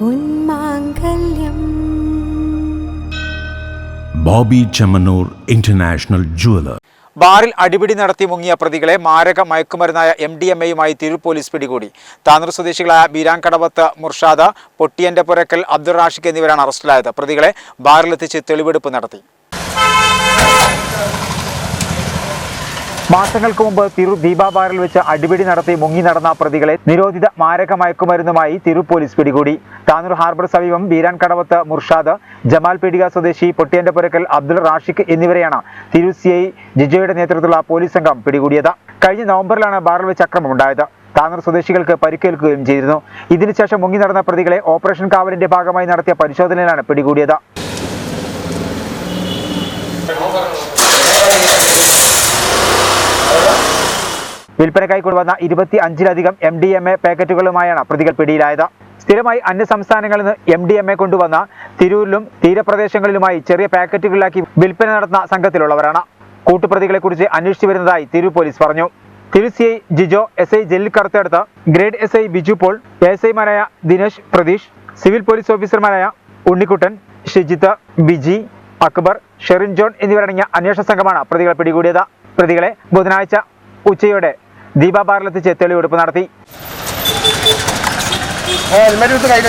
Ponmangalyam Boby Chemmanur international jeweller. ബാറിൽ അടിപിടി നടത്തി മുങ്ങിയ പ്രതികളെ മാരക മയക്കുമരുന്നായ എം ഡി എം എയുമായി തിരൂർ പോലീസ് പിടികൂടി. താന്നൂർ സ്വദേശികളായ ബീരാങ്കടവത്ത് മുർഷാദ പൊട്ടിയന്റെ പുരക്കൽ അബ്ദുൾ റാഷിഖ് എന്നിവരാണ് അറസ്റ്റിലായത്. പ്രതികളെ ബാറിലെത്തിച്ച് തെളിവെടുപ്പ് നടത്തി. മാസങ്ങൾക്ക് മുമ്പ് തിരു ദീപാബാറിൽ വെച്ച് അടിപിടി നടത്തി മുങ്ങി നടന്ന പ്രതികളെ നിരോധിത മാരക മയക്കുമരുന്നുമായി തിരു പോലീസ് പിടികൂടി. താനൂർ ഹാർബർ സമീപം ബീരാൻ കടവത്ത് മുർഷാദ് ജമാൽ പീടിക സ്വദേശി പൊട്ടിയന്റെ അബ്ദുൾ റാഷിഖ് എന്നിവരെയാണ് തിരു സി ഐ ജിജോയുടെ നേതൃത്വത്തിലുള്ള പോലീസ് സംഘം പിടികൂടിയത്. കഴിഞ്ഞ നവംബറിലാണ് ബാറിൽ വെച്ച് അക്രമമുണ്ടായത്. താനൂർ സ്വദേശികൾക്ക് പരിക്കേൽക്കുകയും ചെയ്തിരുന്നു. ഇതിനുശേഷം മുങ്ങി നടന്ന പ്രതികളെ ഓപ്പറേഷൻ കാവലിന്റെ ഭാഗമായി നടത്തിയ പരിശോധനയിലാണ് പിടികൂടിയത്. വിൽപ്പനക്കായി കൊണ്ടുവന്ന ഇരുപത്തി അഞ്ചിലധികം എം ഡി എം എ പാക്കറ്റുകളുമായാണ് പ്രതികൾ പിടിയിലായത്. സ്ഥിരമായി അന്യ സംസ്ഥാനങ്ങളിൽ നിന്ന് എം ഡി എം എ കൊണ്ടുവന്ന തിരൂരിലും തീരപ്രദേശങ്ങളിലുമായി ചെറിയ പാക്കറ്റുകളിലാക്കി വിൽപ്പന നടത്തുന്ന സംഘത്തിലുള്ളവരാണ്. കൂട്ടുപ്രതികളെ കുറിച്ച് അന്വേഷിച്ചു വരുന്നതായി തിരൂർ പോലീസ് പറഞ്ഞു. തിരു C I Jijo S I Jaleel കറുത്തെടുത്ത് grade S I Biju Paul S ഐമാരായ ദിനേശ് പ്രതീഷ് സിവിൽ പോലീസ് ഓഫീസർമാരായ ഉണ്ണിക്കുട്ടൻ ഷിജിത്ത് ബിജി അക്ബർ ഷെറിൻ ജോൺ എന്നിവരടങ്ങിയ അന്വേഷണ സംഘമാണ് പ്രതികളെ പിടികൂടിയത്. പ്രതികളെ ബുധനാഴ്ച ഉച്ചയോടെ ദീപ ബാറിലെത്തിച്ച് തെളിവെടുപ്പ് നടത്തി. ഹെൽമെറ്റ് എടുത്ത് കയ്യിൽ